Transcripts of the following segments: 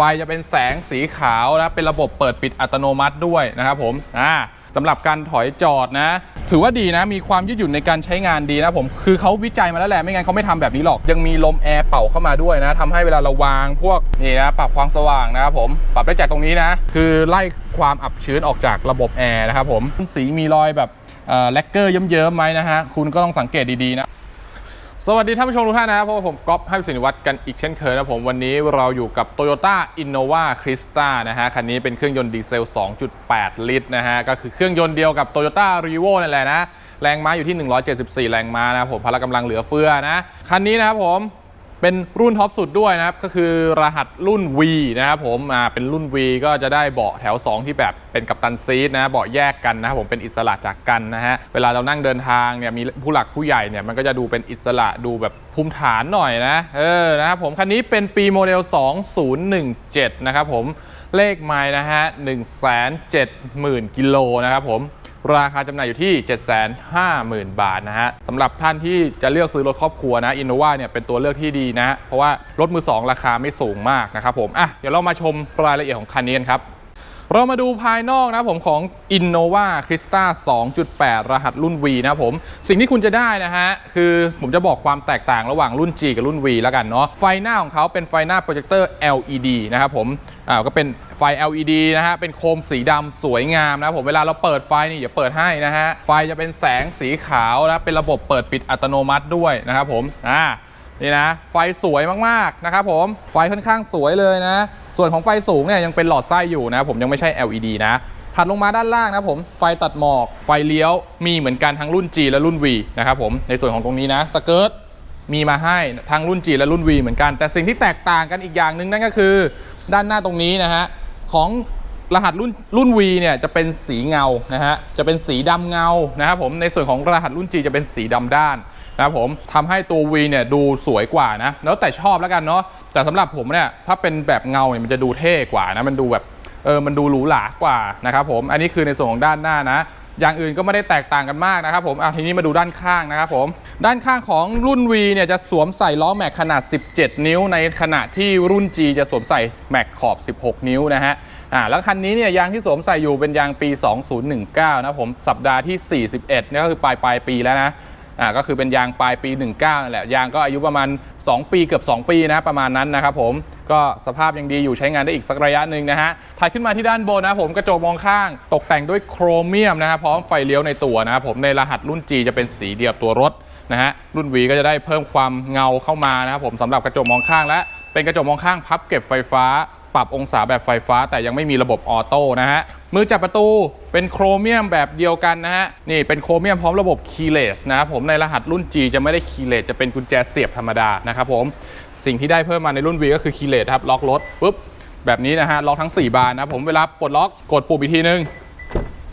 ไฟจะเป็นแสงสีขาวนะเป็นระบบเปิดปิดอัตโนมัติด้วยนะครับผมอ่าสำหรับการถอยจอดนะ ถือว่าดีนะ มีความยืดหยุ่นในการใช้งานดีนะผม คือเขาวิจัยมาแล้วแหละ ไม่งั้นเขาไม่ทำแบบนี้หรอก ยังมีลมแอร์เป่าเข้ามาด้วยนะทำให้เวลาเราวางพวกนี่นะ ปรับความสว่างนะครับผม ปรับได้จากตรงนี้นะ คือไล่ความอับชื้นออกจากระบบแอร์นะครับผม สีมีรอยแบบแลกเกอร์เยิ้มๆไหมนะฮะ คุณก็ต้องสังเกตดีๆนะ สวัสดีท่านผู้ชมทุกท่านนะครับพบกับผมก๊อฟให้สินวัตรกันอีกเช่นเคยนะผมวันนี้เราอยู่กับ Toyota Innova Crista นะฮะคันนี้เป็นเครื่องยนต์ดีเซล 2.8 ลิตรนะฮะก็คือเครื่องยนต์เดียวกับ Toyota r e v o นั่นแหละนะ แรงม้าอยู่ที่ 174 แรงม้านะผมพละกำลังเหลือเฟือนะ คันนี้นะครับผม เป็นรุ่นท็อปสุดด้วยนะครับ ก็คือรหัสรุ่น V นะครับผมอ่าเป็นรุ่น V ก็จะได้เบาะแถว 2 ที่แบบเป็นกัปตันซีทนะเบาะแยกกันนะครับผมเป็นอิสระจากกันนะฮะเวลาเรานั่งเดินทางเนี่ยมีผู้หลักผู้ใหญ่เนี่ยมันก็จะดูเป็นอิสระดูแบบภูมิฐานหน่อยนะเออนะครับผมคันนี้เป็นปีโมเดล 2017 นะครับผมเลขไมล์นะฮะ170,000กิโลนะครับผม ราคาจำหน่ายอยู่ที่ 750,000 บาทนะฮะสำหรับท่านที่จะเลือกซื้อรถครอบครัวนะอินโนวาเนี่ยเป็นตัวเลือกที่ดีนะ เพราะว่ารถมือ 2 ราคาไม่สูงมากนะครับผมอะเดี๋ยวเรามาชมรายละเอียดของคันนี้กันครับ เรามาดูภายนอกนะผมของ Innova Crista 2.8 รหัสรุ่น V นะผม สิ่งที่คุณจะได้นะฮะ คือผมจะบอกความแตกต่างระหว่างรุ่น G กับรุ่น V แล้วกันเนาะไฟหน้าของเขาเป็นไฟหน้าโปรเจคเตอร์ LED นะครับผมอ่าก็เป็นไฟ LED นะฮะ เป็นโคมสีดำสวยงามนะผม เวลาเราเปิดไฟนี่อย่าเปิดให้นะฮะ ไฟจะเป็นแสงสีขาวนะเป็นระบบเปิดปิดอัตโนมัติด้วยนะครับผมอ่านี่นะไฟสวยมากๆนะครับผมไฟค่อนข้างสวยเลยนะ ส่วนของไฟสูงเนี่ยยังเป็นหลอดไส้อยู่นะผมยังไม่ใช่ LED นะถัดลงมาด้านล่างนะผมไฟตัดหมอกไฟเลี้ยวมีเหมือนกันทั้งรุ่น G และรุ่น V นะครับผมในส่วนของตรงนี้นะสเกิร์ตมีมาให้ทั้งรุ่น G และรุ่น V เหมือนกัน แต่สิ่งที่แตกต่างกันอีกอย่างหนึ่งนั่นก็คือ ด้านหน้าตรงนี้นะฮะของรหัสรุ่นรุ่น V เนี่ยจะเป็นสีเงานะฮะจะเป็นสีดำเงานะครับผมในส่วนของรหัสรุ่น G จะเป็นสีดำด้าน นะครับผมทำให้ตัว V เนี่ยดูสวยกว่านะ แล้วแต่ชอบแล้วกันเนาะแต่สำหรับผมเนี่ยถ้าเป็นแบบเงาเนี่ยมันจะดูเท่กว่านะมันดูแบบเออมันดูหรูหรากว่านะครับผมอันนี้คือในส่วนของด้านหน้านะอย่างอื่นก็ไม่ได้แตกต่างกันมากนะครับผมอะทีนี้มาดูด้านข้างนะครับผม ด้านข้างของรุ่น V เนี่ยจะสวมใส่ล้อแม็กขนาด 17 นิ้ว ในขณะที่รุ่น G จะสวมใส่แม็กขอบ 16 นิ้วนะฮะ อ่า แล้วคันนี้เนี่ยยางที่สวมใส่อยู่เป็นยางปี 2019 นะผม สัปดาห์ที่ 41นี่ก็คือปลายปลายปีแล้วนะ อ่าก็คือเป็นยางปลายปี 19นั่นแหละยางก็อายุประมาณ 2 ปีเกือบ 2 ปีนะประมาณนั้นนะครับผมก็สภาพยังดีอยู่ใช้งานได้อีกสักระยะหนึ่งนะฮะถ่ายขึ้นมาที่ด้านบนนะผมกระจกมองข้าง ตกแต่งด้วยโครเมียมนะฮะพร้อมไฟเลี้ยวในตัวนะครับผมในรหัสรุ่น G จะเป็นสีเดียวตัวรถนะฮะรุ่น V ก็จะได้เพิ่มความเงาเข้ามานะครับผมสำหรับกระจกมองข้างและเป็นกระจกมองข้างพับเก็บไฟฟ้า ปรับองศาแบบไฟฟ้า แต่ยังไม่มีระบบออโต้นะฮะมือจับประตูเป็นโครเมียมแบบเดียวกันนะฮะนี่เป็นโครเมียมพร้อมระบบคีย์เลสนะครับผมในรหัสรุ่น G จะไม่ได้คีย์เลสจะเป็นกุญแจเสียบธรรมดานะครับผมสิ่งที่ได้เพิ่มมาในรุ่น V ก็คือคีย์เลสครับล็อกรถปุ๊บแบบนี้นะฮะล็อกทั้ง 4 บานนะผมเวลาปลดล็อกกดปุ่มอีกทีนึง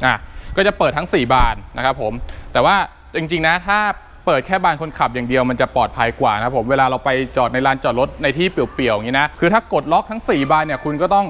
อะก็จะเปิดทั้ง 4 บานนะครับผมแต่ว่าจริงๆนะถ้า เปิดแค่บานคนขับอย่างเดียวมันจะปลอดภัยกว่านะครับผมเวลาเราไปจอดในลานจอดรถในที่เปลี่ยวๆอย่างนี้นะคือถ้ากดล็อกทั้ง 4 บานเนี่ยคุณก็ต้อง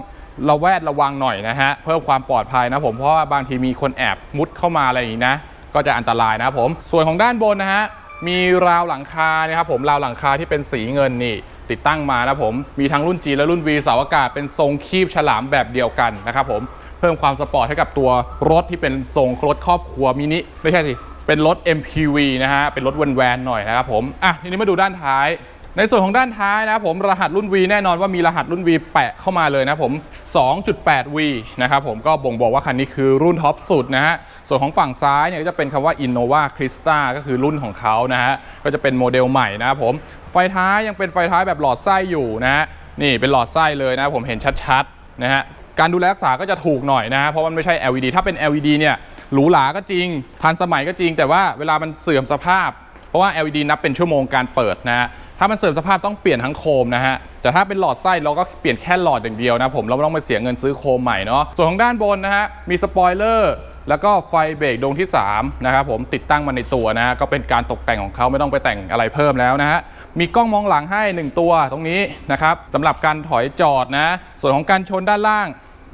ระแวดระวังหน่อยนะฮะเพิ่มความปลอดภัยนะผมเพราะว่าบางทีมีคนแอบมุดเข้ามาอะไรอย่างนี้นะก็จะอันตรายนะผมส่วนของด้านบนนะฮะมีราวหลังคานะครับผมราวหลังคาที่เป็นสีเงินนี่ติดตั้งมานะผมมีทั้งรุ่น G และรุ่น V เสาอากาศเป็นทรงคีบฉลามแบบเดียวกันนะครับผมเพิ่มความสปอร์ตให้กับตัวรถที่เป็นทรงรถครอบครัวมินิไม่ใช่สิ เป็นรถ MPV นะฮะ เป็นรถแวนๆหน่อยนะครับผม อะ ทีนี้มาดูด้านท้าย ในส่วนของด้านท้ายนะครับผม รหัสรุ่น V แน่นอนว่ามีรหัสรุ่น V แปะเข้ามาเลยนะผม 2.8V นะครับผม ก็บ่งบอกว่าคันนี้คือรุ่นท็อปสุดนะฮะ ส่วนของฝั่งซ้ายเนี่ยก็จะเป็นคำว่า Innova Crista ก็คือรุ่นของเขานะฮะ ก็จะเป็นโมเดลใหม่นะครับผม ไฟท้ายยังเป็นไฟท้ายแบบหลอดไส้อยู่นะฮะ นี่เป็นหลอดไส้เลยนะผมเห็นชัดๆนะฮะ การดูแลรักษาก็จะถูกหน่อยนะฮะเพราะมันไม่ใช่ LED ถ้าเป็น LED เนี่ย หรูหราก็จริง ทันสมัยก็จริง แต่ว่าเวลามันเสื่อมสภาพ เพราะว่า LED นับเป็นชั่วโมงการเปิดนะฮะถ้ามันเสื่อมสภาพต้องเปลี่ยนทั้งโคมนะฮะ แต่ถ้าเป็นหลอดไส้เราก็เปลี่ยนแค่หลอดอย่างเดียวนะผม เราไม่ต้องไปเสียเงินซื้อโคมใหม่เนาะ ส่วนของด้านบนนะฮะ มีสปอยเลอร์ แล้วก็ไฟเบรกดวงที่ 3 นะครับผมติดตั้งมาในตัวนะฮะ ก็เป็นการตกแต่งของเขาไม่ต้องไปแต่งอะไรเพิ่มแล้วนะฮะ มีกล้องมองหลังให้ 1 ตัวตรงนี้นะครับสำหรับการถอยจอดนะ ส่วนของการชนด้านล่าง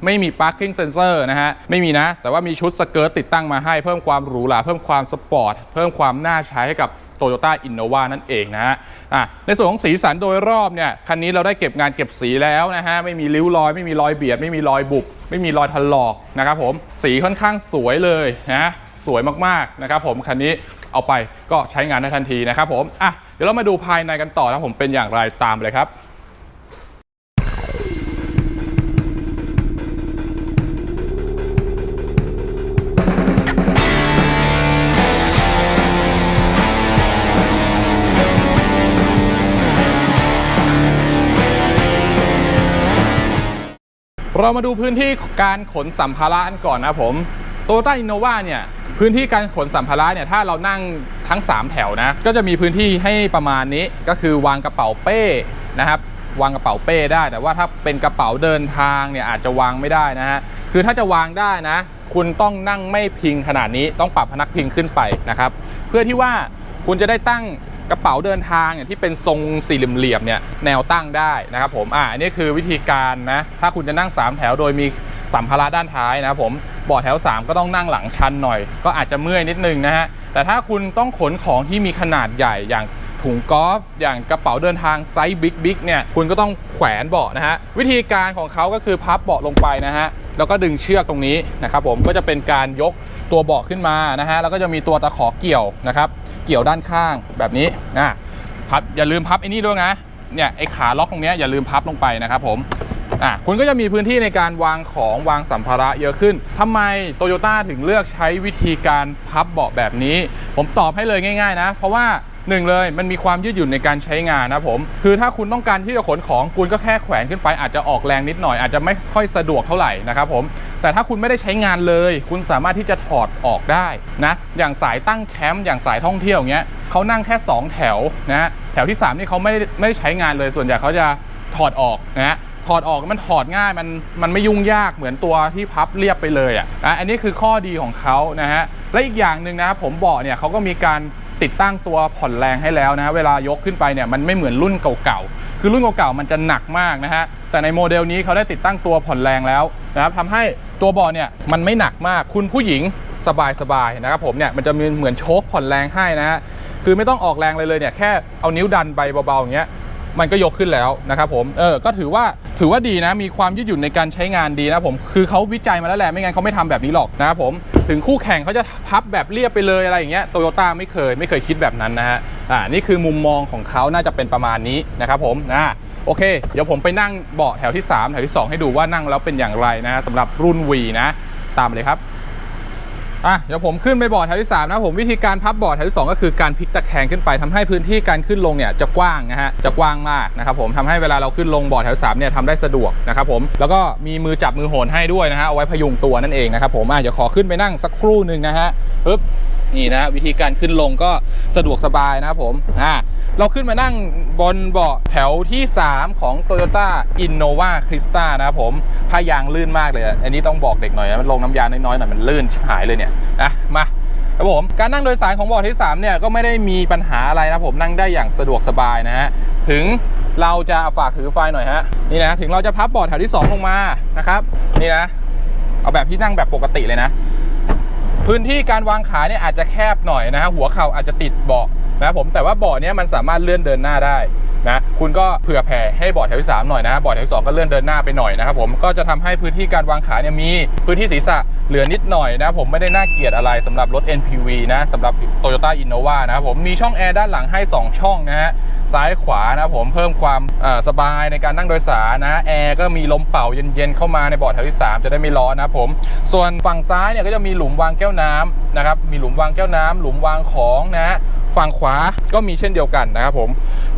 ไม่มี parking sensor นะฮะไม่มีนะ แต่ว่ามีชุดสเกิร์ตติดตั้งมาให้เพิ่มความหรูหราเพิ่มความสปอร์ตเพิ่มความน่าใช้ให้กับ Toyota Innova นั่นเองนะฮะอะในส่วนของสีสันโดยรอบเนี่ยคันนี้เราได้เก็บงานเก็บสีแล้วนะฮะไม่มีริ้วรอย ไม่มีรอยเบียด ไม่มีรอยบุบไม่มีรอยถลอกนะครับผมสีค่อนข้างสวยเลยนะสวยมากๆนะครับผมคันนี้เอาไปก็ใช้งานได้ทันทีนะครับผมอะเดี๋ยวเรามาดูภายในกันต่อนะผมเป็นอย่างไรตามเลยครับ เรามาดูพื้นที่การขนสัมภาระกันก่อนนะผมโตโยต้าอินโนวาเนี่ยพื้นที่การขนสัมภาระเนี่ยถ้าเรานั่งทั้ง 3 แถวนะก็จะมีพื้นที่ให้ประมาณนี้ก็คือวางกระเป๋าเป้นะครับวางกระเป๋าเป้ได้ แต่ว่าถ้าเป็นกระเป๋าเดินทางเนี่ยอาจจะวางไม่ได้นะฮะคือถ้าจะวางได้นะ คุณต้องนั่งไม่พิงขนาดนี้ต้องปรับพนักพิงขึ้นไปนะครับ เพื่อที่ว่าคุณจะได้ตั้ง กระเป๋าเดินทางเนี่ยที่เป็นทรงสี่เหลี่ยมๆเนี่ยแนวตั้งได้นะครับผมอ่าอันนี้คือวิธีการนะถ้าคุณจะนั่ง 3 แถวโดยมีสัมภาระด้านท้ายนะครับผมเบาะแถว 3 ก็ต้องนั่งหลังชันหน่อย ก็อาจจะเมื่อยนิดนึงนะฮะแต่ถ้าคุณต้องขนของที่มีขนาดใหญ่อย่างถุงกอล์ฟอย่างกระเป๋าเดินทางไซส์บิ๊กบิ๊กเนี่ยคุณก็ต้องแขวนเบาะนะฮะวิธีการของเขาก็คือพับเบาะลงไปนะฮะ แล้วก็ดึงเชือกตรงนี้นะครับผมก็จะเป็นการยกตัวเบาะขึ้นมานะฮะแล้วก็จะมีตัวตะขอเกี่ยวนะครับ เกี่ยวด้านข้างแบบนี้อะพับอย่าลืมพับไอ้นี่ด้วยนะเนี่ยไอ้ขาล็อกตรงนี้อย่าลืมพับลงไปนะครับผมอะคุณก็จะมีพื้นที่ในการวางของวางสัมภาระเยอะขึ้นทำไมโตโยต้าถึงเลือกใช้วิธีการพับเบาะแบบนี้ ผมตอบให้เลยง่าย ๆ นะ เพราะว่า หนึ่งเลยมันมีความยืดหยุ่นในการใช้งานนะผม คือถ้าคุณต้องการที่จะขนของคุณก็แค่แขวนขึ้นไปอาจจะออกแรงนิดหน่อยอาจจะไม่ค่อยสะดวกเท่าไหร่นะครับผมแต่ถ้าคุณไม่ได้ใช้งานเลย คุณสามารถที่จะถอดออกได้นะอย่างสายตั้งแคมป์อย่างสายท่องเที่ยวงเงี้ยเขานั่งแค่ 2 แถวนะแถวที่ 3 นี่เขาไม่ได้ไม่ได้ใช้งานเลย ส่วนใหญ่เขาจะถอดออกนะถอดออกมันถอดง่ายมันมันไม่ยุ่งยากเหมือนตัวที่พับเรียบไปเลยอะอะอันนี้คือข้อดีของเขานะฮะและอีกอย่างหนึ่งนะผมบอกเนี่ยเขาก็มีการ ติดตั้งตัวผ่อนแรงให้แล้วนะเวลายกขึ้นไปเนี่ยมันไม่เหมือนรุ่นเก่าๆคือรุ่นเก่าๆมันจะหนักมากนะฮะแต่ในโมเดลนี้เขาได้ติดตั้งตัวผ่อนแรงแล้วนะครับทำให้ตัวเบาะเนี่ยมันไม่หนักมากคุณผู้หญิงสบายๆนะครับผมเนี่ยมันจะมีเหมือนโชคผ่อนแรงให้นะฮะคือไม่ต้องออกแรงเลยเลยเนี่ยแค่เอานิ้วดันไปเบาๆอย่างเงี้ย มันก็ยกขึ้นแล้วนะครับผมเออก็ถือว่าถือว่าดีนะมีความยืดหยุ่นในการใช้งานดีนะผมคือเขาวิจัยมาแล้วแหละไม่งั้นเขาไม่ทำแบบนี้หรอกนะครับผมถึงคู่แข่งเขาจะพับแบบเรียบไปเลยอะไรอย่างเงี้ยโตโยต้าไม่เคยไม่เคยคิดแบบนั้นนะฮะอ่านี่คือมุมมองของเขาน่าจะเป็นประมาณนี้นะครับผมอ่าโอเค เดี๋ยวผมไปนั่งเบาะแถวที่ 3 แถวที่ 2 ให้ดูว่านั่งแล้วเป็นอย่างไรนะสำหรับรุ่น V นะ ตามเลยครับ อะเดี๋ยวผมขึ้นไปบอร์ดแถวที่ 3 นะผมวิธีการพับบอร์ดแถวที่ 2 ก็คือการพลิกตะแคงขึ้นไปทำให้พื้นที่การขึ้นลงเนี่ยจะกว้างนะฮะจะกว้างมากนะครับผมทำให้เวลาเราขึ้นลงบอร์ดแถวที่3เนี่ยทำได้สะดวกนะครับผมแล้วก็มีมือจับมือโหนให้ด้วยนะฮะเอาไว้พยุงตัวนั่นเองนะครับผมอะเดี๋ยวขอขึ้นไปนั่งสักครู่หนึ่งนะฮะปึ๊บ นี่นะวิธีการขึ้นลงก็สะดวกสบายนะครับผมอะเราขึ้นมานั่งบนเบาะแถวที่ 3 ของ Toyota Innova Crista นะครับผมผ้ายางลื่นมากเลย อันนี้ต้องบอกเด็กหน่อยนะมันลงน้ำยาน้อยๆหน่อยมันลื่นหายเลยเนี่ยอะมาครับผมการนั่งโดยสารของเบาะที่3เนี่ยก็ไม่ได้มีปัญหาอะไรนะผมนั่งได้อย่างสะดวกสบายนะฮะถึงเราจะฝากถือไฟหน่อยฮะนี่นะถึงเราจะพับเบาะแถวที่ 2 ลงมานะครับนี่นะเอาแบบที่นั่งแบบปกติเลยนะ พื้นที่การวางขาเนี่ยอาจจะแคบหน่อยนะฮะหัวเข่าอาจจะติดเบาะนะผมแต่ว่าเบาะเนี้ยมันสามารถเลื่อนเดินหน้าได้นะคุณก็เผื่อแผ่ให้เบาะแถวที่สามหน่อยนะเบาะแถวที่สองก็เลื่อนเดินหน้าไปหน่อยนะครับผมก็จะทำให้พื้นที่การวางขาเนี่ยมีพื้นที่ศีรษะเหลือนิดหน่อยนะผมไม่ได้น่าเกลียดอะไรสำหรับรถ NPV นะสำหรับ Toyota Innova นะครับผมมีช่องแอร์ด้านหลังให้ 2 ช่องนะฮะ ซ้ายขวานะครับผมเพิ่มความสบายในการนั่งโดยสารนะแอร์ก็มีลมเป่าเย็นๆเข้ามาในเบาะแถวที่ 3 จะได้ไม่ร้อนนะครับผม ส่วนฝั่งซ้ายเนี่ยก็จะมีหลุมวางแก้วน้ำนะครับมีหลุมวางแก้วน้ำหลุมวางของนะฮะฝั่งขวาก็มีเช่นเดียวกันนะครับผม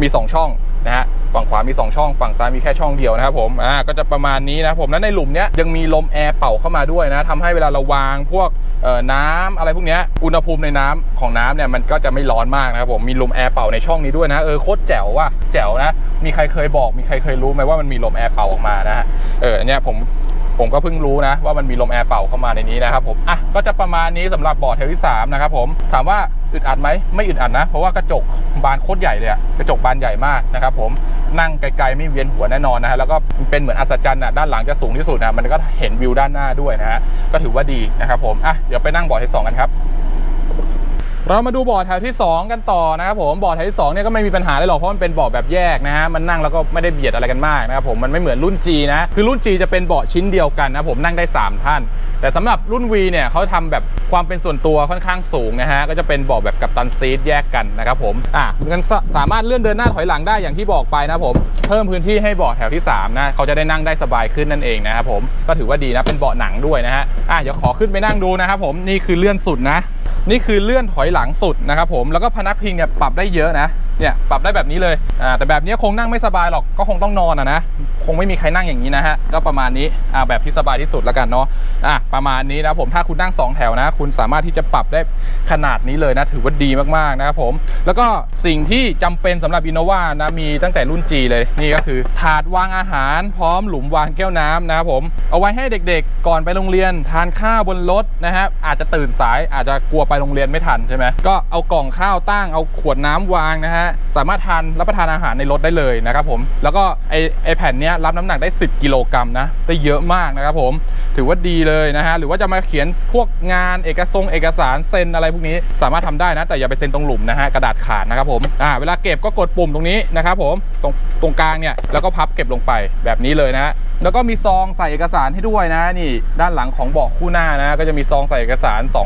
มี 2 ช่อง นะฮะฝั่งขวามี 2 ช่องฝั่งซ้ายมีแค่ช่องเดียวนะครับผมอ่าก็จะประมาณนี้นะผมแล้วในหลุมเนี้ยยังมีลมแอร์เป่าเข้ามาด้วยนะทำให้เวลาเราวางพวกน้ำอะไรพวกเนี้ยอุณหภูมิในน้ำของน้ำเนี่ยมันก็จะไม่ร้อนมากนะครับผมมีลมแอร์เป่าในช่องนี้ด้วยนะเออโคตรแจ๋วว่ะแจ๋วนะมีใครเคยบอก มีใครเคยรู้ไหมว่ามันมีลมแอร์เป่าออกมานะฮะเอออันเนี้ยผม ผมก็เพิ่งรู้นะว่ามันมีลมแอร์เป่าเข้ามาในนี้นะครับผมอะก็จะประมาณนี้สำหรับเบาะแถวที่3นะครับผมถามว่าอึดอัดไหมไม่อึดอัดนะ เพราะว่ากระจกบานโคตรใหญ่เลยอะกระจกบานใหญ่มากนะครับผมนั่งไกลๆไม่เวียนหัวแน่นอนนะฮะแล้วก็เป็นเหมือนอัศจรรย์อะด้านหลังจะสูงที่สุดนะมันก็เห็นวิวด้านหน้าด้วยนะฮะก็ถือว่าดีนะครับผมอะเดี๋ยวไปนั่งเบาะที่สองกันครับ เรามาดูเบาะแถวที่ 2 กันต่อนะครับผมเบาะแถวที่2เนี่ยก็ไม่มีปัญหาเลยหรอกเพราะมันเป็นเบาะแบบแยกนะฮะมันนั่งแล้วก็ไม่ได้เบียดอะไรกันมากนะครับผมมันไม่เหมือนรุ่น G นะคือรุ่น G จะเป็นเบาะชิ้นเดียวกันนะผมนั่งได้ 3 ท่าน แต่สำหรับรุ่น V เนี่ยเขาทำแบบความเป็นส่วนตัวค่อนข้างสูงนะฮะก็จะเป็นเบาะแบบกับตันซีทแยกกันนะครับผมอะมันสสามารถเลื่อนเดินหน้าถอยหลังได้อย่างที่บอกไปนะผมเพิ่มพื้นที่ให้เบาะแถวที่3นะเขาจะได้นั่งได้สบายขึ้นนั่นเองนะครับผมก็ถือว่าดีนะเป็นเบาะหนังด้วยนะฮะอะเดี๋ยวขอขึ้นไปนั่งดูนะครับผมนี่คือเลื่อนสุดนะนี่คือเลื่อนถอยหลังสุดนะครับผมแล้วก็พนักพิงเนี่ยปรับได้เยอะนะ เนี่ยปรับได้แบบนี้เลยอ่าแต่แบบนี้คงนั่งไม่สบายหรอกก็คงต้องนอนอะนะคงไม่มีใครนั่งอย่างนี้นะฮะก็ประมาณนี้อ่าแบบที่สบายที่สุดแล้วกันเนาะอะประมาณนี้นะผมถ้าคุณนั่งสองแถวนะ คุณสามารถที่จะปรับได้ขนาดนี้เลยนะถือว่าดีมากๆนะครับผม แล้วก็สิ่งที่จำเป็นสำหรับ Innova นะมีตั้งแต่รุ่น G เลยนี่ก็คือถาดวางอาหารพร้อมหลุมวางแก้วน้ำนะครับผมเอาไว้ให้เด็กๆ ก่อนไปโรงเรียนทานข้าวบนรถนะฮะอาจจะตื่นสายอาจจะกลัวไปโรงเรียนไม่ทันใช่ไหมก็เอากล่องข้าวตั้งเอาขวดน้ำวางนะฮะสามารถทานรับประทานอาหารในรถได้เลยนะครับผมแล้วก็ไอไอแผ่นเนี้ยรับน้ำหนักได้ 10 กิโลกรัมนะได้เยอะมากนะครับผมถือว่าดีเลยนะฮะหรือว่าจะมาเขียนพวกงานเอกสงเอกสารเซ็นอะไรพวกนี้สามารถทำได้นะ แต่อย่าไปเซ็นตรงหลุมนะฮะกระดาษขาดนะครับผมอ่าเวลาเก็บก็กดปุ่มตรงนี้นะครับผมตรงตรงกลางเนี่ยแล้วก็พับเก็บลงไปแบบนี้เลยนะฮะแล้วก็มีซองใส่เอกสารให้ด้วยนะนี่ด้านหลังของเบาะคู่หน้านะก็จะมีซองใส่เอกสารส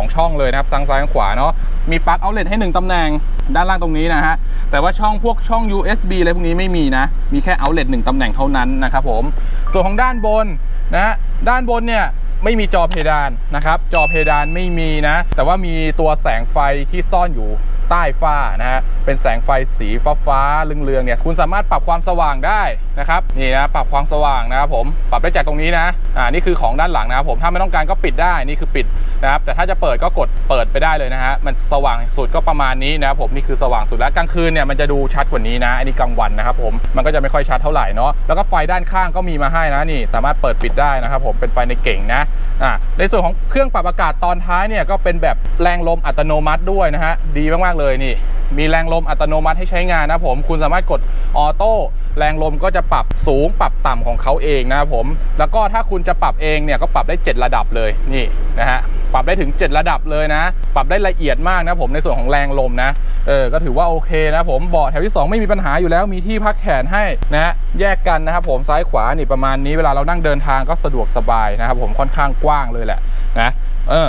องช่องเลยนะครับทางซ้ายทางขวาเนาะมีปลั๊กเอาเลทให้หนึ่งตำแหน่งด้านล่างตรงนี้นะฮะ แต่ว่าช่องพวกช่อง USB อะไรพวกนี้ไม่มีนะ มีแค่เอาเลทหนึ่งตำแหน่งเท่านั้นนะครับผม ส่วนของด้านบนนะฮะ ด้านบนเนี่ยไม่มีจอเพดานนะครับ จอเพดานไม่มีนะ แต่ว่ามีตัวแสงไฟที่ซ่อนอยู่ ใต้ฝ้านะฮะเป็นแสงไฟสีฟ้าฟ้าๆเรืองๆเนี่ยคุณสามารถปรับความสว่างได้นะครับนี่นะปรับความสว่างนะครับผมปรับได้จากตรงนี้นะอ่านี่คือของด้านหลังนะครับผมถ้าไม่ต้องการก็ปิดได้นี่คือปิดนะครับแต่ถ้าจะเปิดก็กดเปิดไปได้เลยนะฮะมันสว่างสุดก็ประมาณนี้นะครับผมนี่คือสว่างสุดแล้วกลางคืนเนี่ยมันจะดูชัดกว่านี้นะอันนี้กลางวันนะครับผมมันก็จะไม่ค่อยชัดเท่าไหร่เนาะแล้วก็ไฟด้านข้างก็มีมาให้นะนี่สามารถเปิดปิดได้นะครับผมเป็นไฟในเก่งนะอ่าในส่วนของเครื่องปรับอากาศตอนท้ายเนี่ยก็เป็นแบบแรงลมอัตโนมัติด้วยนะฮะดีมากๆเลยนี่ มีแรงลมอัตโนมัติให้ใช้งานนะผมคุณสามารถกดออโต้แรงลมก็จะปรับสูงปรับต่ำของเขาเองนะผมแล้วก็ถ้าคุณจะปรับเองเนี่ยก็ปรับได้ 7 ระดับเลยนี่นะฮะปรับได้ถึง 7 ระดับเลยนะ ปรับได้ละเอียดมากนะผมในส่วนของแรงลมนะเออก็ถือว่าโอเคนะผมเบาะแถวที่ 2 ไม่มีปัญหาอยู่แล้วมีที่พักแขนให้นะฮะแยกกันนะครับผมซ้ายขวานี่ประมาณนี้เวลาเรานั่งเดินทางก็สะดวกสบายนะครับผมค่อนข้างกว้างเลยแหละนะเออ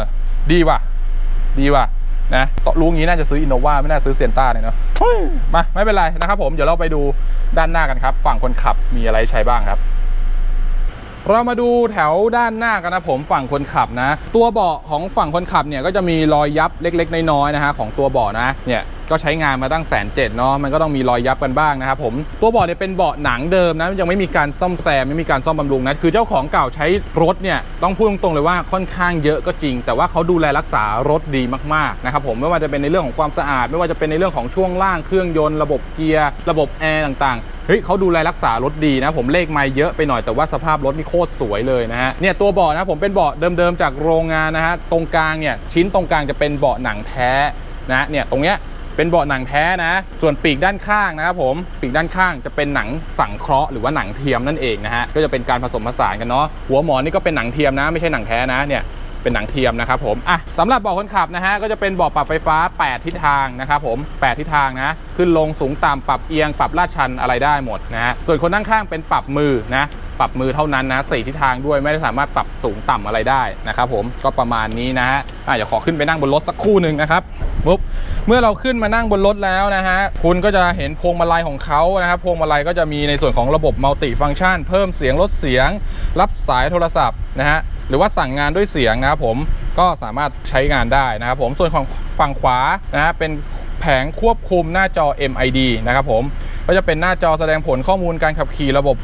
ดีว่ะดีว่ะ นะต่อรู้งี้น่าจะซื้ออินโนวาไม่น่าซื้อเซียนต้าเลยเนาะเฮ้ยมาไม่เป็นไรนะครับผมเดี๋ยวเราไปดูด้านหน้ากันครับ ฝั่งคนขับมีอะไรใช้บ้างครับเรามาดูแถวด้านหน้ากันนะผมฝั่งคนขับนะ ตัวเบาะของฝั่งคนขับเนี่ยก็จะมีรอยยับเล็ก ๆ น้อยๆนะฮะของตัวเบาะนะเนี่ย ก็ใช้งานมาตั้งแสนเจ็ดเนาะมันก็ต้องมีรอยยับกันบ้างนะครับผมตัวเบาะเนี่ยเป็นเบาะหนังเดิมนะยังไม่มีการซ่อมแซมไม่มีการซ่อมบำรุงนะคือเจ้าของเก่าใช้รถเนี่ยต้องพูดตรงๆเลยว่าค่อนข้างเยอะก็จริง แต่ว่าเขาดูแลรักษารถดีมากๆนะครับผมไม่ว่าจะเป็นในเรื่องของความสะอาด ไม่ว่าจะเป็นในเรื่องของช่วงล่างเครื่องยนต์ระบบเกียร์ระบบแอร์ต่างๆเฮ้ยเขาดูแลรักษารถดีนะ ผมเลขไม่เยอะไปหน่อยแต่ว่าสภาพรถนี่โคตรสวยเลยนะฮะเนี่ยตัวเบาะนะผมเป็นเบาะเดิมๆจากโรงงานนะฮะตรงกลางเนี่ยชิ้นตรงกลางจะเป็นเบาะหนังแท้นะเนี่ยตรงเนี้ย เป็นเบาะหนังแท้นะ ส่วนปีกด้านข้างนะครับผม ปีกด้านข้างจะเป็นหนังสังเคราะห์หรือว่าหนังเทียมนั่นเองนะฮะ ก็จะเป็นการผสมผสานกันเนาะ หัวหมอนนี่ก็เป็นหนังเทียมนะ ไม่ใช่หนังแท้นะเนี่ยเป็นหนังเทียมนะครับผม อะสำหรับเบาะคนขับนะฮะ ก็จะเป็นเบาะปรับไฟฟ้า 8 ทิศทางนะครับผม 8 ทิศทางนะ ขึ้นลงสูงต่ำปรับเอียง ปรับลาดชันอะไรได้หมดนะฮะ ส่วนคนนั่งข้างเป็นปรับมือนะ รับมือเท่านั้นนะสี่ทิศทางด้วยไม่ได้สามารถปรับสูงต่ำอะไรได้นะครับผมก็ประมาณนี้นะฮะอะเดี๋ยวขอขึ้นไปนั่งบนรถสักครู่หนึ่งนะครับปุ๊บเมื่อเราขึ้นมานั่งบนรถแล้วนะฮะคุณก็จะเห็นพวงมาลัยของเขานะครับพวงมาลัยก็จะมีในส่วนของระบบมัลติฟังก์ชัน เพิ่มเสียงลดเสียง รับสายโทรศัพท์นะฮะหรือว่าสั่งงานด้วยเสียงนะครับผมก็สามารถใช้งานได้นะครับผมส่วนของฝั่งขวานะฮะเป็นแผงควบคุมหน้าจอ MID นะครับผม ก็จะเป็นหน้าจอแสดงผลข้อมูลการขับขี่ระบบ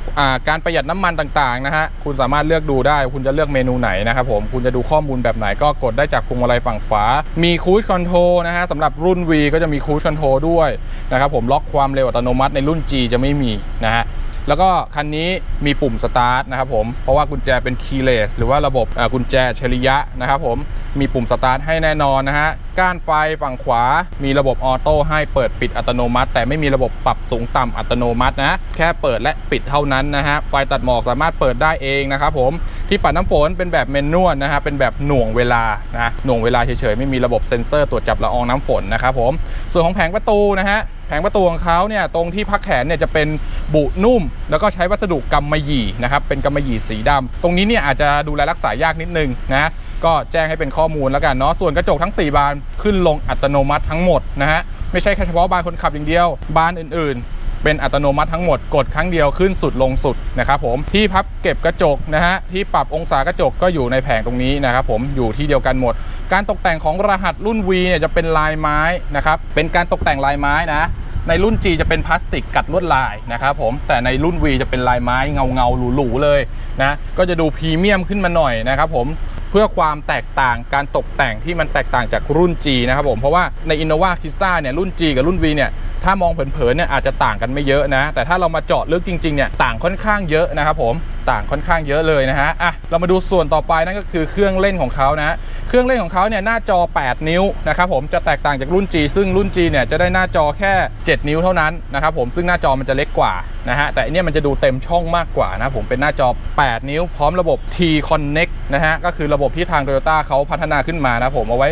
การประหยัดน้ำมันต่างๆนะฮะคุณสามารถเลือกดูได้ คุณจะเลือกเมนูไหนนะครับผมคุณจะดูข้อมูลแบบไหนก็กดได้จากพวงมาลัยฝั่งขวา มีคูชคอนโทรนะฮะสำหรับรุ่น V ก็จะมีคูชคอนโทรด้วยนะครับผมล็อกความเร็วอัตโนมัติในรุ่น G จะไม่มีนะฮะ แล้วก็คันนี้มีปุ่มสตาร์ทนะครับผมเพราะว่ากุญแจเป็น keyless หรือว่าระบบกุญแจอัจฉริยะนะครับผมมีปุ่มสตาร์ทให้แน่นอนนะฮะก้านไฟฝั่งขวา มีระบบออโต้ให้เปิดปิดอัตโนมัติ แต่ไม่มีระบบปรับสูงต่ำอัตโนมัตินะแค่เปิดและปิดเท่านั้นนะฮะไฟตัดหมอกสามารถเปิดได้เองนะครับผมที่ปัดน้ำฝนเป็นแบบเมนนวลนะฮะเป็นแบบหน่วงเวลานะหน่วงเวลาเฉยๆไม่มีระบบเซ็นเซอร์ตรวจจับละอองน้ำฝนนะครับผมส่วนของแผงประตูนะฮะ แผงประตูของเขาเนี่ยตรงที่พักแขนเนี่ยจะเป็นบุนุ่ม แล้วก็ใช้วัสดุกำมะหยี่นะครับเป็นกำมะหยี่สีดำตรงนี้เนี่ยอาจจะดูแลรักษายากนิดนึงนะก็แจ้งให้เป็นข้อมูลแล้วกันเนาะส่วนกระจกทั้ง 4 บานขึ้นลงอัตโนมัติทั้งหมดนะฮะไม่ใช่แค่เฉพาะบานคนขับอย่างเดียว บานอื่นๆ เป็นอัตโนมัติทั้งหมดกดครั้งเดียวขึ้นสุดลงสุดนะครับผมที่พับเก็บกระจกนะฮะที่ปรับองศากระจกก็อยู่ในแผงตรงนี้นะครับผมอยู่ที่เดียวกันหมด การตกแต่งของรหัสรุ่น V เนี่ยจะเป็นลายไม้นะครับ เป็นการตกแต่งลายไม้นะ ในรุ่น G จะเป็นพลาสติกกัดลวดลายนะครับผม แต่ในรุ่น V จะเป็นลายไม้เงาเงาๆหรูๆเลยนะ ก็จะดูพรีเมียมขึ้นมาหน่อยนะครับผมเพื่อความแตกต่างการตกแต่งที่มันแตกต่างจากรุ่น G นะครับผม เพราะว่าใน Innova Krista เนี่ยรุ่น G กับรุ่น V เนี่ยถ้ามองเผินๆเนี่ยอาจจะต่างกันไม่เยอะนะ แต่ถ้าเรามาเจาะลึกจริงๆเนี่ยต่างค่อนข้างเยอะนะครับผม ต่างค่อนข้างเยอะเลยนะฮะอะเรามาดูส่วนต่อไปนั่นก็คือเครื่องเล่นของเขานะเครื่องเล่นของเขาเนี่ยหน้าจอ 8 นิ้วนะครับผมจะแตกต่างจากรุ่น G ซึ่งรุ่น G เนี่ยจะได้หน้าจอแค่ 7 นิ้วเท่านั้นนะครับผมซึ่งหน้าจอมันจะเล็กกว่านะฮะแต่อันนี้มันจะดูเต็มช่องมากกว่านะผมเป็นหน้าจอ 8 นิ้ว พร้อมระบบ T Connect นะฮะก็คือระบบที่ทาง Toyota เขาพัฒนาขึ้นมานะผมเอาไว้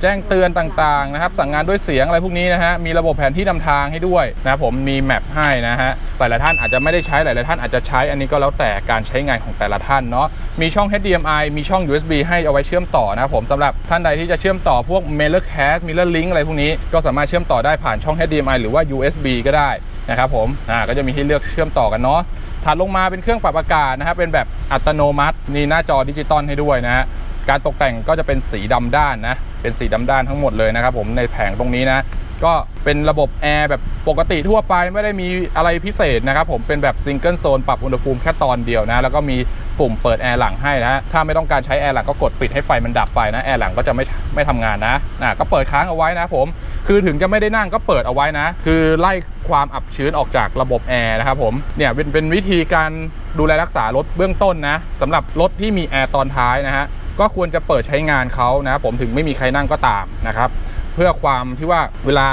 แจ้งเตือนต่างๆนะครับสั่งงานด้วยเสียงอะไรพวกนี้นะฮะมีระบบแผนที่นำทางให้ด้วยนะผมมีแมปให้นะฮะหลายๆท่านอาจจะไม่ได้ใช้หลายๆท่านอาจจะใช้อันนี้ก็แล้วแต่การใช้งานของแต่ละท่านเนาะมีช่อง HDMI มีช่อง USB ให้เอาไว้เชื่อมต่อนะครับผมสำหรับท่านใดที่จะเชื่อมต่อพวก Mailer Cast Mailer Link อะไรพวกนี้ก็สามารถเชื่อมต่อได้ผ่านช่อง HDMI หรือว่า USB ก็ได้นะครับผมอ่าก็จะมีให้เลือกเชื่อมต่อกันเนาะถัดลงมาเป็นเครื่องปรับอากาศนะครับเป็นแบบอัตโนมัติมีหน้าจอดิจิตอลให้ด้วยนะฮะการตกแต่งก็จะเป็นสีดำด้านนะเป็นสีดำด้านทั้งหมดเลยนะครับผมในแผงตรงนี้นะ ก็เป็นระบบแอร์แบบปกติทั่วไปไม่ได้มีอะไรพิเศษนะครับผมเป็นแบบซิงเกิลโซนปรับอุณหภูมิแค่ตอนเดียวนะแล้วก็มีปุ่มเปิดแอร์หลังให้นะถ้าไม่ต้องการใช้แอร์หลังก็กดปิดให้ไฟมันดับไปนะแอร์หลังก็จะไม่ไม่ทำงานนะนะก็เปิดค้างเอาไว้นะผมคือถึงจะไม่ได้นั่งก็เปิดเอาไว้นะ คือไล่ความอับชื้นออกจากระบบแอร์นะครับผมเนี่ยเป็นเป็นวิธีการดูแลรักษารถเบื้องต้นนะสำหรับรถที่มีแอร์ตอนท้ายนะฮะก็ควรจะเปิดใช้งานเขานะผมถึงไม่มีใครนั่งก็ตามนะครับ เพื่อความที่ว่าเวลา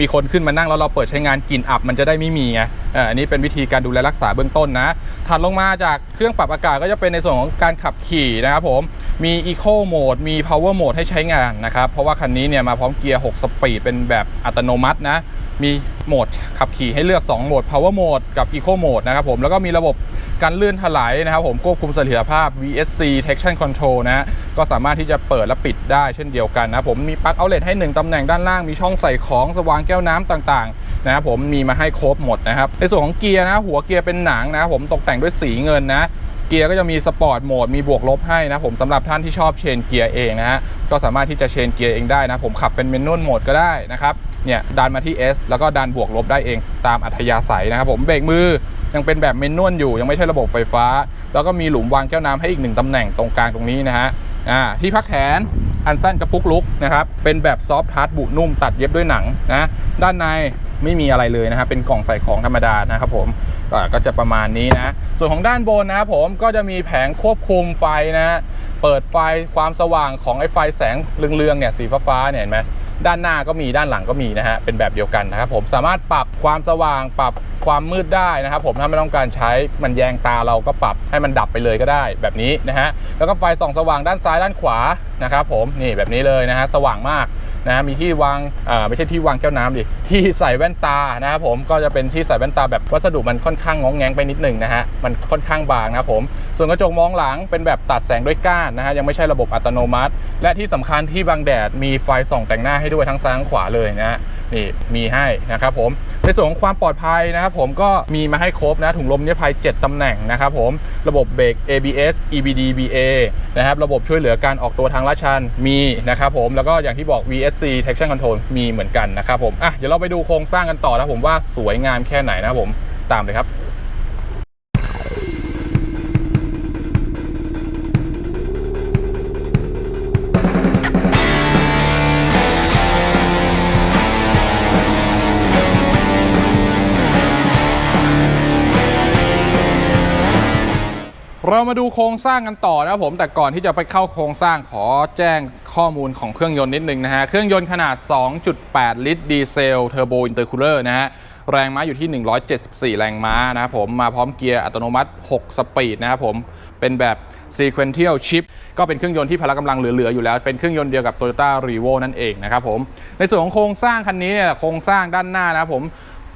มีคนขึ้นมานั่งแล้วเราเปิดใช้งานกลิ่นอับมันจะได้ไม่มีไงอันนี้เป็นวิธีการดูแลรักษาเบื้องต้นนะถัดลงมาจากเครื่องปรับอากาศก็จะเป็นในส่วนของการขับขี่นะครับผมมี Eco Mode มี Power Mode ให้ใช้งานนะครับเพราะว่าคันนี้เนี่ยมาพร้อมเกียร์ 6 สปีดเป็นแบบอัตโนมัตินะมีโหมดขับขี่ให้เลือก 2 โหมด Power Mode กับ Eco Mode นะครับผมแล้วก็มีระบบการเลื่อนถลายนะครับผมควบคุมเสถียรภาพ VSC Traction Control นะก็สามารถที่จะเปิดและปิดได้เช่นเดียวกันนะผมมีปลั๊กเอาเลทให้ 1 ตำแหน่งด้านล่าง มีช่องใส่ของสว่างแก้วน้ำต่างๆนะครับผมมีมาให้ครบหมดนะครับในส่วนของเกียร์นะหัวเกียร์เป็นหนังนะครับผมตกแต่งด้วยสีเงินนะเกียร์ก็จะมีสปอร์ตโหมดมีบวกลบให้นะผมสำหรับท่านที่ชอบเชนเกียร์เองนะฮะก็สามารถที่จะเชนเกียร์เองได้นะผมขับเป็นเมนนวลโหมดก็ได้นะครับ เนี่ยดันมาที่ S แล้วก็ดันบวกลบได้เองตามอัธยาศัยนะครับผมเบรกมือยังเป็นแบบเมนนวลอยู่ ยังไม่ใช่ระบบไฟฟ้า แล้วก็มีหลุมวางแก้วน้ำให้อีกหนึ่งตำแหน่งตรงกลางตรงนี้นะฮะอ่าที่พักแขนอันสั้นกระปุกลุกนะครับเป็นแบบซอฟท์ทัชบุนุ่มตัดเย็บด้วยหนังนะด้านในไม่มีอะไรเลยนะครับเป็นกล่องใส่ของธรรมดานะครับผมก็จะประมาณนี้นะ ส่วนของด้านบนนะครับผมก็จะมีแผงควบคุมไฟนะฮะเปิดไฟความสว่างของไอ้ไฟแสงเรืองๆเนี่ยสีฟ้าๆเนี่ยเห็นไหม ด้านหน้าก็มีด้านหลังก็มีนะฮะเป็นแบบเดียวกันนะครับผมสามารถปรับความสว่างปรับความมืดได้นะครับผมถ้าไม่ต้องการใช้มันแยงตาเราก็ปรับให้มันดับไปเลยก็ได้แบบนี้นะฮะแล้วก็ไฟส่องสว่างด้านซ้ายด้านขวานะครับผมนี่แบบนี้เลยนะฮะสว่างมาก นะมีที่วางอ่าไม่ใช่ที่วางแก้วน้ำดิที่ใส่แว่นตานะครับผมก็จะเป็นที่ใส่แว่นตาแบบวัสดุมันค่อนข้างงองแงงไปนิดหนึ่งนะฮะมันค่อนข้างบางนะครับผมส่วนกระจกมองหลังเป็นแบบตัดแสงด้วยก้านนะฮะยังไม่ใช่ระบบอัตโนมัติ และที่สำคัญที่บังแดดมีไฟส่องแต่งหน้าให้ด้วยทั้งซ้ายทั้งขวาเลยนะฮะ นี่มีให้นะครับผมในส่วนของความปลอดภัยนะครับผมก็มีมาให้ครบนะถุงลมนิรภัย 7 ตำแหน่งนะครับผมระบบเบรก ABS EBD BA นะครับระบบช่วยเหลือการออกตัวทางลาดชันมีนะครับผมแล้วก็อย่างที่บอก VSC Traction Control มีเหมือนกันนะครับผมอะเดี๋ยวเราไปดูโครงสร้างกันต่อนะผมว่าสวยงามแค่ไหนนะครับผมตามเลยครับ เรามาดูโครงสร้างกันต่อนะครับผม แต่ก่อนที่จะไปเข้าโครงสร้างขอแจ้งข้อมูลของเครื่องยนต์นิดนึงนะฮะ เครื่องยนต์ขนาด 2.8 ลิตรดีเซลเทอร์โบอินเตอร์คูลเลอร์นะฮะ แรงม้าอยู่ที่ 174 แรงม้านะครับผม มาพร้อมเกียร์อัตโนมัติ 6 สปีดนะครับผม เป็นแบบ sequential shift ก็เป็นเครื่องยนต์ที่พละกำลังเหลือ ๆ อยู่แล้ว เป็นเครื่องยนต์เดียวกับ Toyota r e v o นั่นเองนะครับผม ในส่วนของโครงสร้างคันนี้เนี่ยโครงสร้างด้านหน้านะครับผม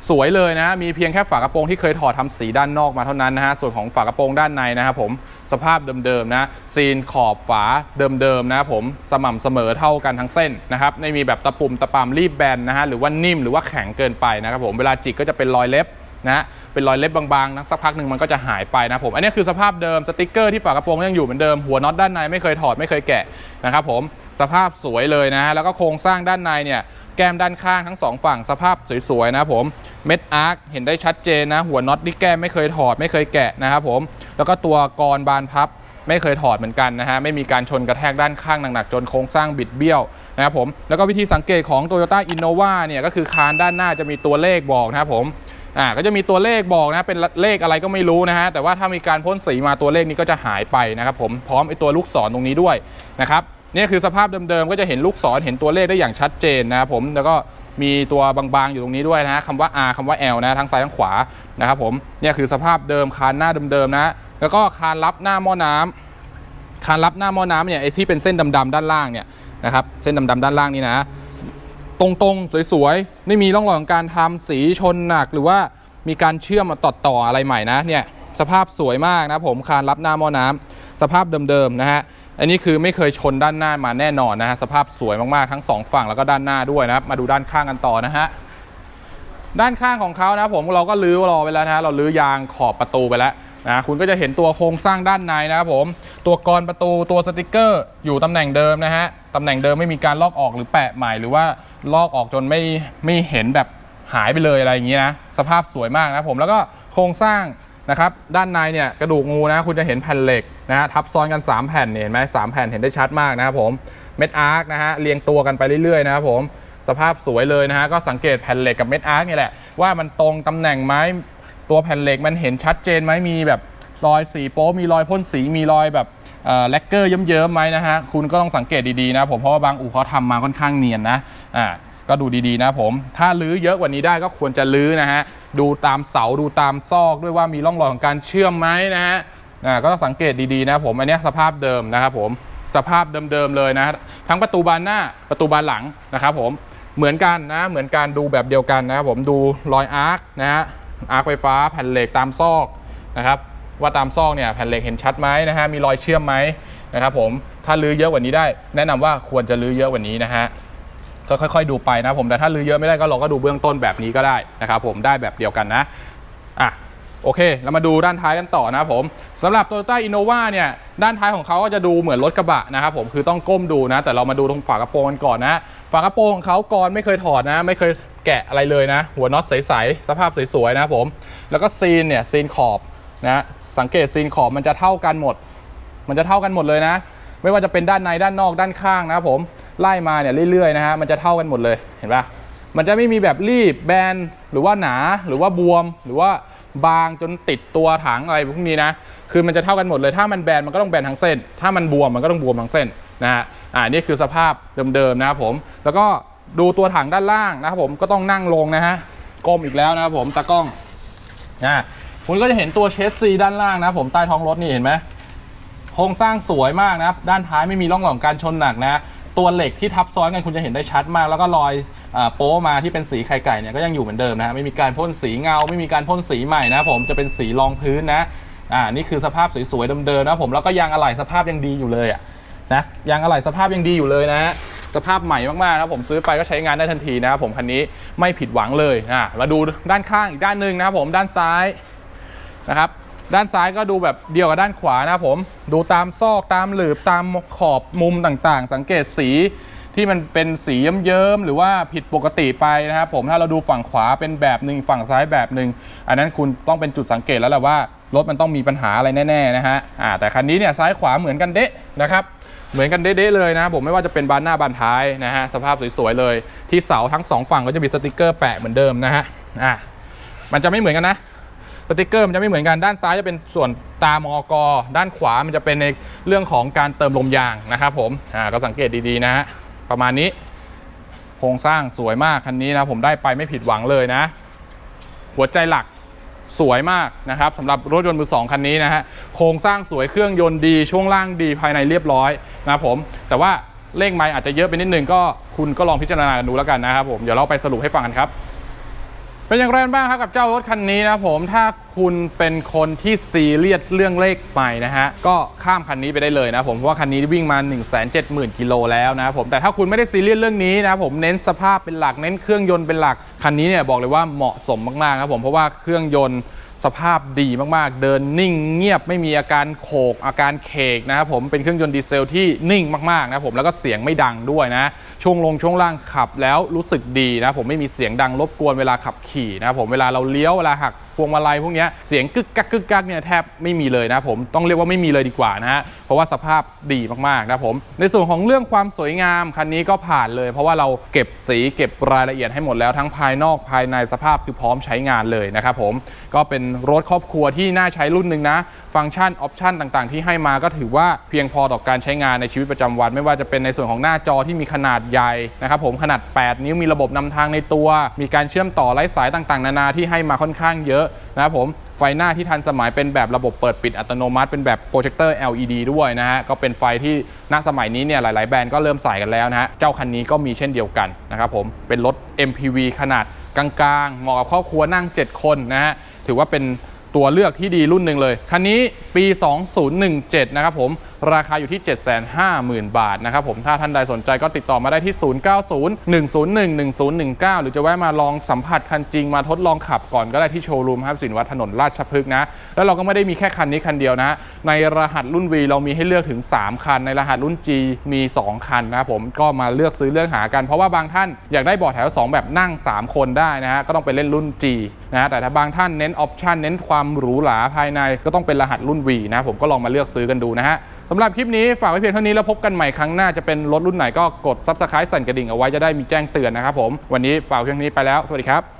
สวยเลยนะมีเพียงแค่ฝากระโปรงที่เคยถอดทำสีด้านนอกมาเท่านั้นนะฮะส่วนของฝากระโปรงด้านในนะครับผมสภาพเดิมๆนะซีนขอบฝาเดิมๆนะครับผมสม่ำเสมอเท่ากันทั้งเส้นนะครับไม่มีแบบตะปุ่มตะปามรีบแบนนะฮะหรือว่านิ่มหรือว่าแข็งเกินไปนะครับผมเวลาจิกก็จะเป็นรอยเล็บนะ เป็นรอยเล็บบางๆนะสักพักหนึ่งมันก็จะหายไปนะผมอันนี้คือสภาพเดิมสติกเกอร์ที่ฝากระโปรงยังอยู่เหมือนเดิมหัวน็อตด้านในไม่เคยถอดไม่เคยแกะนะครับผมสภาพสวยเลยนะแล้วก็โครงสร้างด้านในเนี่ยแก้มด้านข้างทั้งสองฝั่งสภาพสวยๆนะผมเม็ดอาร์คเห็นได้ชัดเจนนะ หัวน็อตที่แก้มไม่เคยถอดไม่เคยแกะนะครับผมแล้วก็ตัวกรบานพับไม่เคยถอดเหมือนกันนะฮะไม่มีการชนกระแทกด้านข้างหนักๆจนโครงสร้างบิดเบี้ยวนะครับผมแล้วก็วิธีสังเกตของ Toyota Innova เนี่ยก็คือคานด้านหน้าจะมีตัวเลขบอกนะครับผม อ่าก็จะมีตัวเลขบอกนะเป็นเลขอะไรก็ไม่รู้นะฮะแต่ว่าถ้ามีการพ่นสีมาตัวเลขนี้ก็จะหายไปนะครับผมพร้อมไอตัวลูกศรตรงนี้ด้วยนะครับนี่คือสภาพเดิมๆก็จะเห็นลูกศรเห็นตัวเลขได้อย่างชัดเจนนะครับผมแล้วก็มีตัวบางๆอยู่ตรงนี้ด้วยนะฮะคำว่า R คำว่า L นะทั้งซ้ายทั้งขวานะครับผมเนี่ยคือสภาพเดิมคานหน้าเดิมๆนะแล้วก็คานรับหน้าหม้อน้ำคานรับหน้าหม้อน้ำเนี่ยไอ้ที่เป็นเส้นดำๆด้านล่างเนี่ยนะครับเส้นดำๆด้านล่างนี่นะ ตรงๆ สวยๆ ไม่มีร่องรอยของการทำสีชนหนัก หรือว่ามีการเชื่อมมาต่อต่ออะไรใหม่นะเนี่ยสภาพสวยมากนะผมคานรับหน้าหม้อน้ำสภาพเดิมๆนะฮะอันนี้คือไม่เคยชนด้านหน้ามาแน่นอนนะฮะสภาพสวยมากๆทั้งสองฝั่งแล้วก็ด้านหน้าด้วยนะครับมาดูด้านข้างกันต่อนะฮะด้านข้างของเขานะผมเราก็ลื้อรอไปแล้วนะฮะเราลื้อยางขอบประตูไปแล้วนะคุณก็จะเห็นตัวโครงสร้างด้านในนะครับผมตัวกรประตูตัวสติกเกอร์อยู่ตำแหน่งเดิมนะฮะตำแหน่งเดิมไม่มีการลอกออกหรือแปะใหม่หรือว่าลอกออกจนไม่ไม่เห็นแบบหายไปเลยอะไรอย่างนี้นะสภาพสวยมากนะผมแล้วก็โครงสร้างนะครับด้านในเนี่ยกระดูกงูนะคุณจะเห็นแผ่นเหล็กนะฮะทับซ้อนกัน 3 แผ่นเห็นไหมสามแผ่นเห็นได้ชัดมากนะครับผมเม็ดอาร์คนะฮะเรียงตัวกันไปเรื่อยๆนะครับผมสภาพสวยเลยนะฮะก็สังเกตแผ่นเหล็กกับเม็ดอาร์คเนี่ยแหละว่ามันตรงตำแหน่งไหมตัวแผ่นเหล็กมันเห็นชัดเจนไหมมีแบบรอยสีโป๊มีรอยพ่นสีมีรอยแบบ แล็กเกอร์เยิ้มๆไหมนะฮะคุณก็ต้องสังเกตดีๆนะผมเพราะว่าบางอู่เขาทำมาค่อนข้างเนียนนะอ่าก็ดูดีๆนะผม ถ้าลื้อเยอะกว่านี้ได้ก็ควรจะลื้อนะฮะ ดูตามเสาดูตามซอกด้วยว่ามีร่องรอยของการเชื่อมไหมนะฮะอ่าก็ต้องสังเกตดีๆนะผม อันนี้สภาพเดิมนะครับผม สภาพเดิมๆเลยนะ ทั้งประตูบานหน้าประตูบานหลังนะครับผม เหมือนกันนะ เหมือนการดูแบบเดียวกันนะครับผม ดูรอยอาร์คนะฮะ อาร์คไฟฟ้าแผ่นเหล็กตามซอกนะครับ ว่าตามซอกเนี่ยแผ่นเหล็กเห็นชัดไหมนะฮะมีรอยเชื่อมไหมนะครับผมถ้าลื้อเยอะกว่านี้ได้ แนะนำว่าควรจะลื้อเยอะกว่านี้นะฮะก็ค่อยๆดูไปนะผมแต่ถ้าลื้อเยอะไม่ได้ก็เราก็ดูเบื้องต้นแบบนี้ก็ได้นะครับผมได้แบบเดียวกันนะอะโอเค เรามาดูด้านท้ายกันต่อนะครับผมสำหรับ Toyota Innova เนี่ยด้านท้ายของเขาก็จะดูเหมือนรถกระบะนะครับผมคือต้องก้มดูนะ แต่เรามาดูตรงฝากระโปรงกันก่อนนะฝากระโปรงของเขาก่อนไม่เคยถอดนะ ไม่เคยแกะอะไรเลยนะ หัวน็อตใสๆสภาพสวยๆนะครับผม แล้วก็ซีนเนี่ยซีนขอบ นะสังเกตซีนขอบมันจะเท่ากันหมด มันจะเท่ากันหมดเลยนะ ไม่ว่าจะเป็นด้านในด้านนอกด้านข้างนะครับผมไล่มาเนี่ยเรื่อยๆนะฮะมันจะเท่ากันหมดเลยเห็นปะมันจะไม่มีแบบรีบแบนหรือว่าหนาหรือว่าบวม หรือว่าบางจนติดตัวถังอะไรพวกนี้นะคือมันจะเท่ากันหมดเลยถ้ามันแบนมันก็ต้องแบนทั้งเส้น ถ้ามันบวมมันก็ต้องบวมทั้งเส้นนะฮะอ่านี่คือสภาพเดิมๆนะครับผมแล้วก็ดูตัวถังด้านล่างนะครับผมก็ต้องนั่งลงนะฮะก้มอีกแล้วนะครับผมตากล้องอ่า คุณก็จะเห็นตัวเชสซีด้านล่างนะผมใต้ท้องรถนี่เห็นไหมโครงสร้างสวยมากนะครับด้านท้ายไม่มีร่องรอยของการชนหนักนะ ตัวเหล็กที่ทับซ้อนกันคุณจะเห็นได้ชัดมาก แล้วก็รอยอโป๊มาที่เป็นสีไข่ไก่เนี่ยก็ยังอยู่เหมือนเดิมนะฮะไม่มีการพ่นสีเงา ไม่มีการพ่นสีใหม่นะผมจะเป็นสีรองพื้นนะอ่านี่คือสภาพสวยๆเดิมๆนะผมแล้วก็ยางอะไหล่สภาพยังดีอยู่เลยอะนะยางอะไหล่สภาพยังดีอยู่เลยนะสภาพใหม่มากๆนะผมซื้อไปก็ใช้งานได้ทันทีนะครับผมคันนี้ไม่ผิดหวังเลยอ่ามาดูด้านข้างอีกด้านหนึ่งนะครับผมด้านซ้าย นะครับด้านซ้ายก็ดูแบบเดียวกับด้านขวานะครับผม ดูตามซอกตามหลืบตามขอบมุมต่างๆ สังเกตสีที่มันเป็นสีเยิ้มๆหรือว่าผิดปกติไปนะครับผมถ้าเราดูฝั่งขวาเป็นแบบหนึ่งฝั่งซ้ายแบบหนึ่งอันนั้นคุณต้องเป็นจุดสังเกตแล้วแหละว่ารถมันต้องมีปัญหาอะไรแน่ๆนะฮะอ่าแต่คันนี้เนี่ยซ้ายขวาเหมือนกันเดะนะครับเหมือนกันเดะเลยนะผมไม่ว่าจะเป็นบานหน้าบานท้ายนะฮะสภาพสวยๆเลย ที่เสาทั้งสองฝั่งก็จะมีสติกเกอร์แปะเหมือนเดิมนะฮะอ่ามันจะไม่เหมือนกันนะ สติกเกอร์มันจะไม่เหมือนกันด้านซ้ายจะเป็นส่วนตามอกด้านขวามันจะเป็นในเรื่องของการเติมลมยางนะครับผมอ่าก็สังเกตดีๆนะฮะประมาณนี้โครงสร้างสวยมากคันนี้นะผมได้ไปไม่ผิดหวังเลยนะ หัวใจหลักสวยมากนะครับสำหรับรถยนต์มือสองคันนี้นะฮะโครงสร้างสวยเครื่องยนต์ดี ช่วงล่างดีภายในเรียบร้อยนะครับผมแต่ว่าเลขไม้อาจจะเยอะไปนิดนึงก็คุณก็ลองพิจารณากันดูแล้วกันนะครับผมเดี๋ยวเราไปสรุปให้ฟังกันครับ เป็นอย่างไรบ้างครับกับเจ้ารถคันนี้นะผมถ้าคุณเป็นคนที่ซีเรียสเรื่องเลขใหม่นะฮะก็ข้ามคันนี้ไปได้เลยนะผมเพราะว่าคันนี้วิ่งมา 1 7 0 0 0 0กิโลแล้วนะผมแต่ถ้าคุณไม่ได้ซีเรียสเรื่องนี้นะผมเน้นสภาพเป็นหลักเน้นเครื่องยนต์เป็นหลักคันนี้เนี่ยบอกเลยว่าเหมาะสมมากๆครับผมเพราะว่าเครื่องยนต์ สภาพดีมากๆ เดินนิ่งเงียบไม่มีอาการโขกอาการเคกนะครับผมเป็นเครื่องยนต์ดีเซลที่นิ่งมากๆนะครับผมแล้วก็เสียงไม่ดังด้วยนะช่วงลงช่วงล่างขับแล้วรู้สึกดีนะผมไม่มีเสียงดังรบกวนเวลาขับขี่นะครับผมเวลาเราเลี้ยวเวลาหัก พวงมาลัยพวกนี้เสียงกึกกักกึกกักเนี่ยแทบไม่มีเลยนะผมต้องเรียกว่าไม่มีเลยดีกว่านะฮะเพราะว่าสภาพดีมากๆนะผมในส่วนของเรื่องความสวยงามคันนี้ก็ผ่านเลย เพราะว่าเราเก็บสีเก็บรายละเอียดให้หมดแล้วทั้งภายนอกภายในสภาพคือพร้อมใช้งานเลยนะครับผมก็เป็นรถครอบครัวที่น่าใช้รุ่นหนึ่งนะ ฟังก์ชันออปชันต่างๆ ที่ให้มาก็ถือว่าเพียงพอต่อการใช้งานในชีวิตประจำวัน ไม่ว่าจะเป็นในส่วนของหน้าจอที่มีขนาดใหญ่นะครับผมขนาด 8 นิ้วมีระบบนำทางในตัว มีการเชื่อมต่อไร้สายต่างๆ นานาที่ให้มาค่อนข้างเยอะนะครับผมไฟหน้าที่ทันสมัยเป็นแบบระบบเปิดปิดอัตโนมัติเป็นแบบโปรเจคเตอร์ LED ด้วยนะฮะก็เป็นไฟที่ณสมัยนี้เนี่ยหลาย ๆ แบรนด์ก็เริ่มใส่กันแล้วนะฮะเจ้าคันนี้ก็มีเช่นเดียวกันนะครับผมเป็นรถ MPV ขนาดกลางๆเหมาะกับครอบครัวนั่ง 7 คนนะฮะถือว่าเป็น ตัวเลือกที่ดีรุ่นหนึ่งเลย คันนี้ปี 2017 นะครับผม ราคาอยู่ที่ 750,000 บาทนะครับผมถ้าท่านใดสนใจก็ติดต่อมาได้ที่ 0901011019 หรือจะแวะมาลองสัมผัสคันจริงมาทดลองขับก่อนก็ได้ที่โชว์รูมครับสินวัฒน์ถนนราชพฤกษ์นะ แล้วเราก็ไม่ได้มีแค่คันนี้คันเดียวนะ ในรหัสรุ่น V เรามีให้เลือกถึง 3 คัน ในรหัสรุ่น G มี 2 คันนะครับผมก็มาเลือกซื้อเลือกหากัน เพราะว่าบางท่านอยากได้เบาะแถว 2 แบบนั่ง 3 คนได้นะฮะก็ต้องไปเล่นรุ่น G นะฮะแต่ถ้าบางท่านเน้นออปชันเน้นความหรูหราภายในก็ต้องเป็นรหัสรุ่น V นะผมก็ลองมาเลือกซื้อกันดูนะฮะ สำหรับคลิปนี้ฝากไว้เพียงเท่านี้แล้วพบกันใหม่ครั้งหน้าจะเป็นรถรุ่นไหนก็กดซับสไครต์สั่นกระดิ่งเอาไว้จะได้มีแจ้งเตือนนะครับผมวันนี้ฝากเพียงเท่านี้ไปแล้วสวัสดีครับ